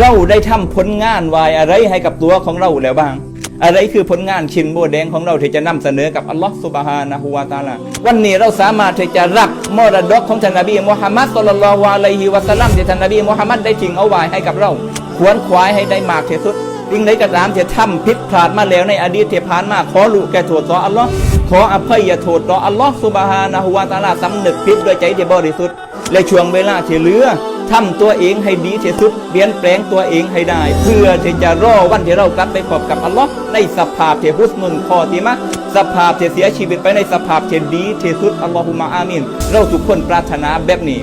เราได้ทำผลงานไว้อะไรให้กับตัวของเราแล้วบ้าง อะไรคือผลงานชิ้นโบแดงของเราที่จะนำเสนอกับอัลลอฮ์สุบฮานะฮูวาตาลาวันนี้เราสามารถที่จะรับมรดกของท่านนบีมุฮัมมัดสุลลัลลอฮุอะลัยฮิวะสัลลัมที่ท่านนบีมุฮัมมัดได้ทิ้งเอาไว้ให้กับเราควรควายให้ได้มากที่สุดสิ่งใดก็ตามที่ทำผิดพลาดมาแล้วในอดีตที่ผ่านมาขอลูกแก่โทษต่ออัลลอฮ์ขออภัยโทษต่ออัลลอฮ์สุบฮานะฮูวาตาลาสำนึกผิดด้วยใจที่บริสุทธิ์และช่วงเวลาที่เหลือ ทำตัวเองให้ดีที่สุดเปลี่ยนแปลงตัวเองให้ได้ เพื่อที่จะรอวันที่เรากลับไปพบกับอัลลอฮ์ในสภาพที่ฮุสนุนคอติมะสภาพที่เสียชีวิตไปในสภาพที่ดีที่สุดอัลลอฮุมะอามินเราทุกคนปรารถนาแบบนี้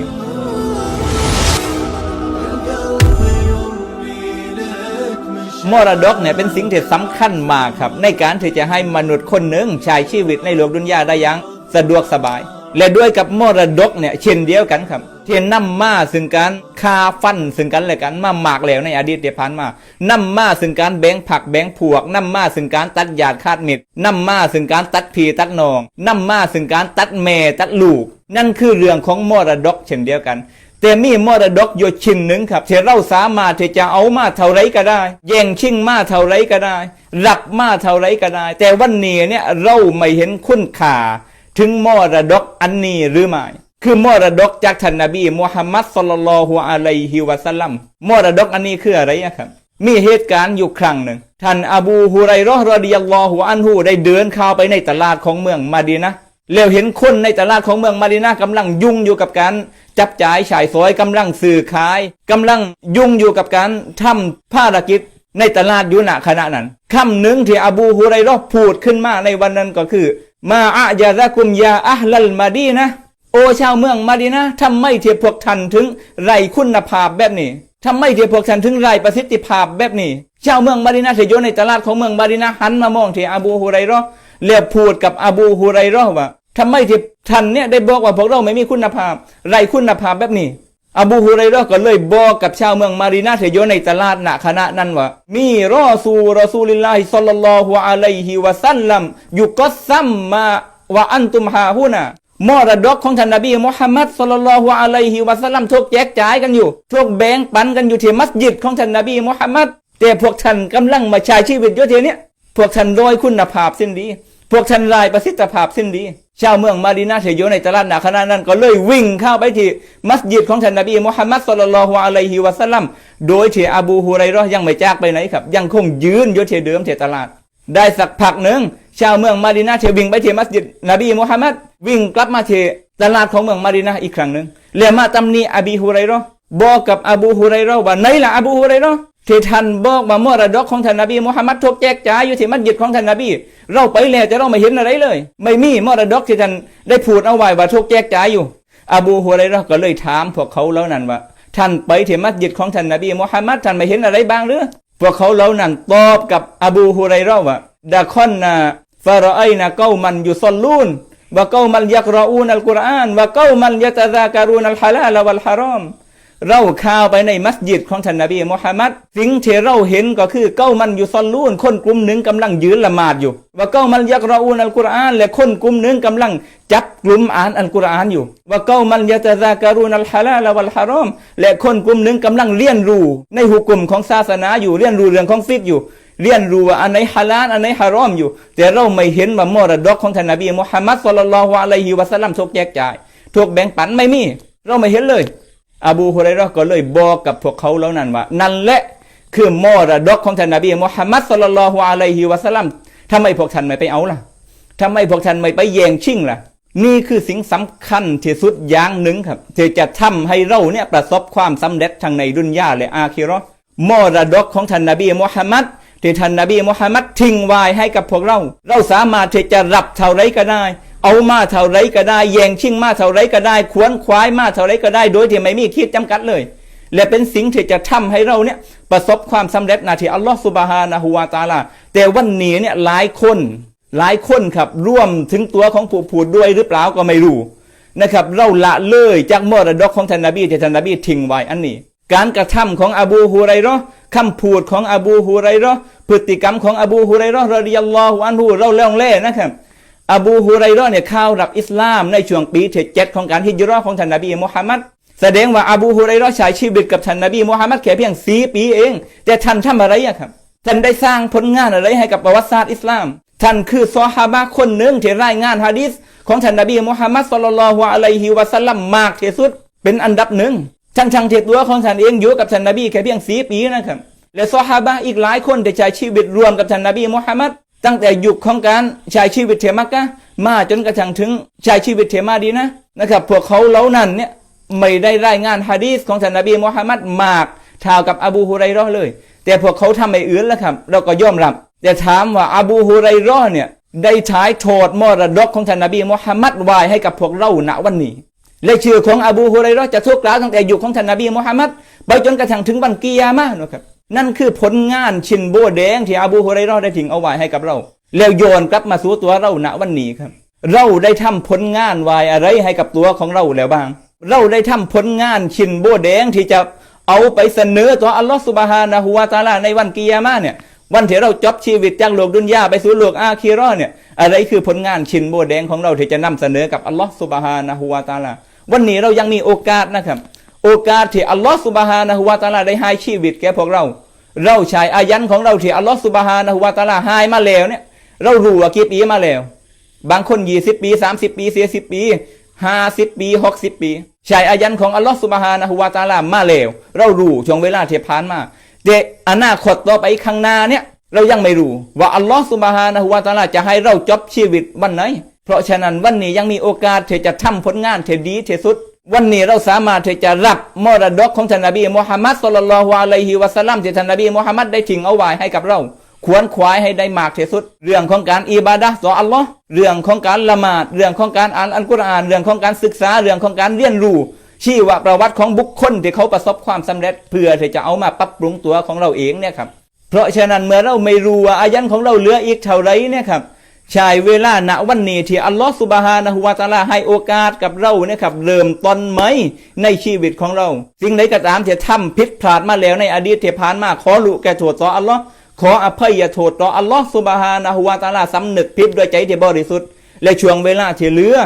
มรดกเนี่ยเป็นสิ่งที่สำคัญมากครับ ในการที่จะให้มนุษย์คนหนึ่งใช้ชีวิตในโลกดุนยาได้อย่างสะดวกสบาย และด้วยกับมรดกเนี่ยเช่นเดียวกันครับ ที่นำมาซึ่งการคาฟันซึ่งกันและกันมาหมากแล้วในอดีตที่ผ่านมานำมาซึ่งการแบ่งผักแบ่งพวกนำมาซึ่งการตัดญาติคาดมิตรนำมาซึ่งการตัดพีตัดนองนำมาซึ่งการตัดแม่ตัดลูก นั่นคือเรื่องของมรดกเช่นเดียวกันแต่มีมรดกอยู่ชิ้นหนึ่งครับที่เราสามารถที่จะเอามาเท่าไรก็ได้ แย่งชิงมาเท่าไรก็ได้ รับมาเท่าไรก็ได้ แต่วันนี้เนี่ยเราไม่เห็นคุณค่าถึงมรดกอันนี้หรือไม่ คือมรดกจากท่านนบีมุฮัมมัดสุลลัลฮุอะลัยฮิวะสัลลัมมรดกอันนี้คืออะไรอะครับ มีเหตุการณ์อยู่ครั้งหนึ่ง ท่านอบูฮุไรราะห์รอดิยัลลอฮุอันฮูได้เดินเข้าไปในตลาดของเมืองมาดีนะแล้วเห็นคนในตลาดของเมืองมาดีนะห์กำลังยุ่งอยู่กับการจับจ่ายฉายซอยกำลังสื่อขายกำลังยุ่งอยู่กับการทำภารกิจในตลาดอยู่ณขณะนั้นคำหนึ่งที่อบูฮุไรราะห์พูดขึ้นมาในวันนั้นก็คือ มาอะยาซะกุมยาอัลลัลมาดีนะ โอชาวเมืองมาดีนะห์ทำไมเทียบพวกท่านถึงไรคุณภาพแบบนี้ทำไมเที่พวกท่านถึงไรประสิทธิภาพแบบนี้ ชาวเมืองมาดินาที่อยู่ในตลาดของเมืองมาดินาหันมามองที่อบูฮุไรราะห์แล้วพูดกับอบูฮุไรราะห์ว่าทำไมที่ท่านเนี่ยได้บอกว่าพวกเราไม่มีคุณภาพ ไรคุณภาพแบบนี้อบูฮุไรราะห์ก็เลยบอกกับชาวเมืองมาดินาที่อยู่ในตลาดณขณะนั้นว่า มีรอซูรอซูลิลลาฮิศ็อลลัลลอฮุอะลัยฮิวะซัลลัมยุกัสซัมมาวะอันตุมฮาฮูนะ มรดกของท่านนบีมุฮัมมัดสุลลัลฮุอะลัยฮิวะสัลลัมถูกแจกจ่ายกันอยู่ถูกแบ่งปันกันอยู่ที่มัสยิดของท่านนบีมุฮัมมัดแต่พวกท่านกำลังมาใช้ชีวิตอยู่ที่นี้พวกท่านโดยคุณภาพสิ้นดี พวกท่านรายประสิทธิภาพสิ้นดีชาวเมืองมาดีนาที่อยู่ในตลาดหนาขณะนั้นก็เลยวิ่งเข้าไปที่มัสยิดของท่านนบีมุฮัมมัดสุลลัลฮุอะลัยฮิวะสัลลัมโดยที่อบูฮุไรราะห์ยังไม่จากไปไหนครับ ยังคงยืนอยู่ที่เดิมที่ตลาด ได้สักพักหนึ่ง ชาวเมืองมาดินาเทวิ่งไปที่มัสยิดนบีมุฮัมมัดวิ่งกลับมาที่ตลาดของเมืองมาดินาอีกครั้งหนึ่งแล้วมาตำหนิอบีฮุไรราะห์บอกกับอบูฮุไรราะห์ว่าไหนล่ะอบูฮุไรราะห์ที่ท่านบอกว่ามรดกของท่านนบีมุฮัมมัดถูกแจกจ่ายอยู่ที่มัสยิดของท่านนบีเราไปแล้วแต่เราไม่เห็นอะไรเลย ไม่มีมรดกที่ท่านได้พูดเอาไว้ว่าถูกแจกจ่ายอยู่ อบูฮุไรราะห์ก็เลยถามพวกเขาแล้วนั้นว่า ท่านไปที่มัสยิดของท่านนบีมุฮัมมัดท่านไม่เห็นอะไรบ้างหรือพวกเขาเหล่านั้นตอบกับอบูฮุไรราะห์ว่าดะคอนนา ฟารอไอนาเก้ามันยุซอลลูนวะเก้ามันยักรออูนอัลกุรอานวะเก้ามันยะตะซาการูนอัลฮาลาลวัลฮารอมเราเข้าไปในมัสยิดของท่านนบีมุฮัมมัดสิ่งที่เราเห็นก็คือเก้ามันอยู่ซอลลูนคนกลุ่มหนึ่งกำลังยืนละหมาดอยู่ ว่าเก้ามันยักรออูนอัลกุรอานและคนกลุ่มหนึ่งกำลังจับกลุ่มอ่านอัลกุรอานอยู่ ว่าเก้ามันยะตะซาการูนอัลฮาลาลวัลฮารอมและคนกลุ่มหนึ่งกำลังเรียนรู้ในหุกกลุ่มของศาสนาอยู่เรียนรู้เรื่องของฟิกอยู่ เรียนรู้ว่าอันไหนฮาลาลอันไหนฮารอมอยู่ แต่เราไม่เห็นว่ามรดกของท่านนบีมุฮัมมัดสุลลัลฮุอะลัยฮิวะสัลลัมถูกแจกจ่ายถูกแบ่งปันไม่มี เราไม่เห็นเลย อบูฮุไรเราะก็เลยบอกกับพวกเขาแล้วนั้นว่า นั่นแหละคือมรดกของท่านนบีมุฮัมมัดสุลลัลฮุอะลัยฮิวะสัลลัมทำไมพวกท่านไม่ไปเอาล่ะทำไมพวกท่านไม่ไปแย่งชิงล่ะนี่คือสิ่งสำคัญที่สุดอย่างหนึ่งครับที่จะทำให้เราเนี่ยประสบความสำเร็จทางในดุนยาและอาคิราะห์มรดกของท่านนบีมุฮัมมัด ที่ท่านนบีมุฮัมมัดทิ้งไว้ให้กับพวกเรา เราสามารถที่จะรับเท่าไรก็ได้ เอามาเท่าไรก็ได้แย่งชิงมาเท่าไรก็ได้ ขวนขวายมาเท่าไรก็ได้ โดยที่ไม่มีขีดจำกัดเลย และเป็นสิ่งที่จะทำให้เราเนี่ยประสบความสำเร็จนาทีอัลลอฮฺสุบฮานะฮูวาตาลาแต่วันนี้เนี่ยหลายคนหลายคนครับร่วมถึงตัวของผู้พูดด้วยหรือเปล่าก็ไม่รู้นะครับ เราละเลยจากมรดกของท่านนบีที่ท่านนบีทิ้งไว้อันนี้ การกระทำของอบูฮุไรราะห์คำพูดของอบูฮุไรราะห์พฤติกรรมของอบูฮุไรราะห์รอดิยัลลอฮุอันฮูเราเล่องเล่นะครับอบูฮุไรราะห์เนี่ยเข้ารับอิสลามในช่วงปีที่เจ็ดของการฮิจราะห์ของท่านนบีมุฮัมมัดแสดงว่าอบูฮุไรราะห์ใช้ชีวิตกับท่านนบีมุฮัมมัดแค่เพียงสี่ปีเอง แต่ท่านทำอะไรอะครับท่านได้สร้างผลงานอะไรให้กับประวัติศาสตร์อิสลาม ท่านคือซอฮาบะคนหนึ่งที่รายงานฮะดีษของท่านนบีมุฮัมมัดศ็อลลัลลอฮุอะลัยฮิวะสัลลัมมากที่สุดเป็นอันดับหนึ่ง ทั้งทางๆที่ตัวของท่านเองอยู่กับท่านนบีแค่เพียงสีปีนะครับและซอฮาบะอีกหลายคนได้ใช้ชีวิตรวมกับท่านนบีมุฮัมมัดตั้งแต่ยุคของการใช้ชีวิตเทมักกะมาจนกระทั่งถึงใช้ชีวิตเทมาดีนะนะครับพวกเขาเหล่านั้นเนี่ยไม่ได้รายงานฮะดีษของท่านนบีมุฮัมมัดมากเท่ากับอบูฮุไรร์เลย แต่พวกเขาทำไม่อื่นแล้วครับ เราก็ยอมรับ แต่ถามว่าอบูฮุไรร์เนี่ยได้ถ่ายโทษมรดกของท่านนบีมุฮัมมัดไว้ให้กับพวกเราณวันนี้ และชื่อของอบูฮุไรเราะจะถูกกล่าวตั้งแต่ยุคของท่านนบีมุฮัมมัดไปจนกระทั่งถึงวันกิยามะนะครับนั่นคือผลงานชิ้นโบแดงที่อบูฮุไรเราะได้ทิ้งเอาไว้ให้กับเรา แล้วโยนกลับมาสู่ตัวเราณวันนี้ครับ เราได้ทำผลงานไว้อะไรให้กับตัวของเราแล้วบ้าง เราได้ทำผลงานชิ้นโบแดงที่จะเอาไปเสนอต่ออัลลอฮฺสุบฮานะฮูวาตาลาในวันกิยามะเนี่ยวันที่เราจบชีวิตจากโลกดุนยาไปสู่โลกอาคีราะห์เนี่ยอะไรคือผลงานชิ้นโบแดงของเราที่จะนำเสนอกับอัลลอฮฺสุบฮานะฮูวาตาลา วันนี้เรายังมีโอกาสนะครับ โอกาสที่อัลลอฮฺสุบฮานะฮูวาตาลาได้ให้ชีวิตแก่พวกเรา เราใช้อายันของเราที่อัลลอฮฺสุบฮานะฮูวาตาลาให้มาแล้วเนี่ย เรารู้ว่ากี่ปีมาแล้ว บางคนยี่สิบปีสามสิบปีสี่สิบปีห้าสิบปีหกสิบปีใช้อายันของอัลลอฮฺสุบฮานะฮูวาตาลามาแล้ว เรารู้ช่วงเวลาที่ผ่านมาแต่อนาคตต่อไปข้างหน้าเนี่ย เรายังไม่รู้ ว่าอัลลอฮฺสุบฮานะฮูวาตาลาจะให้เราจบชีวิตวันไหน ราะฉะนั้นวันนี้ยังมีโอกาสที่จะทำผลงานที่ดีที่สุด วันนี้เราสามารถที่จะรับมรดกของท่านนบีมุฮัมมัดสุลลัลฮุอะลัยฮิวะสัลลัมที่ท่านนบีมุฮัมมัดได้ทิ้งเอาไว้ให้กับเรา ควรขวายให้ได้มากที่สุด เรื่องของการอิบาดะห์ต่ออัลลอฮ์เรื่องของการละหมาด เรื่องของการอ่านอัลกุรอาน เรื่องของการศึกษา เรื่องของการเรียนรู้ชีวประวัติของบุคคลที่เขาประสบความสำเร็จ เพื่อที่จะเอามาปรับปรุงตัวของเราเองเนี่ยครับ เพราะฉะนั้นเมื่อเราไม่รู้ว่าอายันของเราเหลืออีกเท่าไรเนี่ยครับ ใช่เวลาณวันนี้ที่อัลลอฮฺสุบฮานะฮูวาตาลาให้โอกาสกับเราเนี่ยครับ เริ่มต้นไหมในชีวิตของเรา สิ่งใดก็ตามที่ทำผิดพลาดมาแล้วในอดีตที่ผ่านมาขอรู้แก่โทษต่ออัลลอฮ์ขออภัยโทษต่ออัลลอฮ์สุบฮานะฮูวาตาลาสำนึกผิดด้วยใจที่บริสุทธิ์และช่วงเวลาที่เหลือ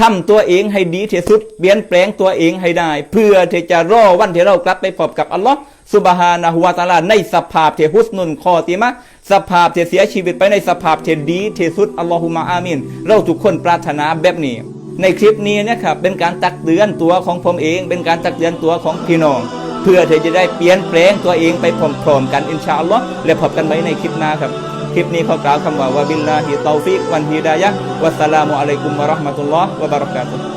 ทำตัวเองให้ดีที่สุดเปลี่ยนแปลงตัวเองให้ได้ เพื่อที่จะรอวันที่เรากลับไปพบกับอัลลอฮ์ สุบฮานะฮูวาตาลาในสภาพที่ฮุสนุนคอติมะสภาพที่เสียชีวิตไปในสภาพที่ดีเทสุดอัลลอฮุมะอามินเราทุกคนปรารถนาแบบนี้ ในคลิปนี้นะครับเป็นการตักเตือนตัวของผมเอง เป็นการตักเตือนตัวของพี่น้อง เพื่อที่จะได้เปลี่ยนแปลงตัวเองไปพร้อมๆกันอินชาอัลลอฮ์และพบกันไว้ในคลิปหน้าครับคลิปนี้ขอกล่าวคำว่าวะบิลลาฮิตอฟิกวันฮิดายะวัสสลามุอะลัยกุมวะเราะห์มะตุลลอฮ์วะบะเราะกาตุฮ์